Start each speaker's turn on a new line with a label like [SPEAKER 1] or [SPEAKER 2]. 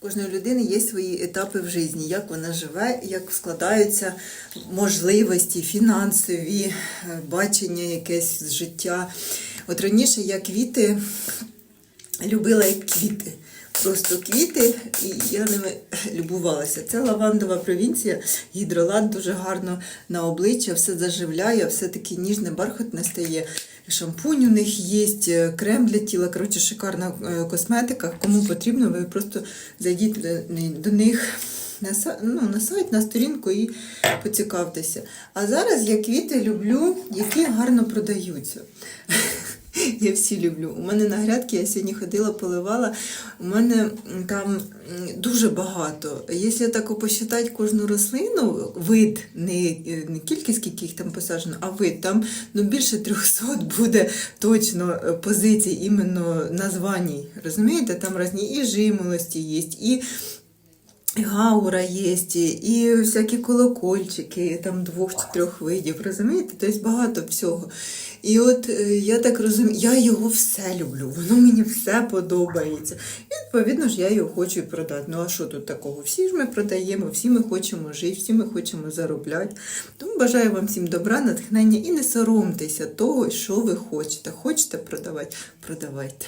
[SPEAKER 1] Кожної людини є свої етапи в житті, як вона живе, як складаються можливості, фінансові, е, бачення якесь з життя. От раніше я квіти любила як квіти. Просто квіти, і я ними любувалася. Це лавандова провінція, гідролат дуже гарно на обличчя, все заживляє, все таке ніжне, бархатне стає. Шампунь у них є, крем для тіла. Коротше, шикарна е, косметика. Кому потрібно, ви просто зайдіть до, них ну, на сайт, на сторінку і поцікавтеся. А зараз я квіти люблю, які гарно продаються. Я всі люблю. У мене на грядки я сьогодні ходила, поливала. У мене там дуже багато. Якщо так посчитати кожну рослину, вид, не, не кількість, скільки їх там посаджено, а вид, там ну, більше 300 буде точно е, позицій, іменно названій. Розумієте, там різні і жимолості є, і і гаура є, і всякі колокольчики, там двох чи трьох видів, розумієте? Тобто багато всього. І от е, я так розумію, я його все люблю, воно мені все подобається. І відповідно ж я його хочу і продати. Ну а що тут такого? Всі ж ми продаємо, всі ми хочемо жити, всі ми хочемо заробляти. Тому бажаю вам всім добра, натхнення і не соромтеся того, що ви хочете. Хочете продавати, продавайте.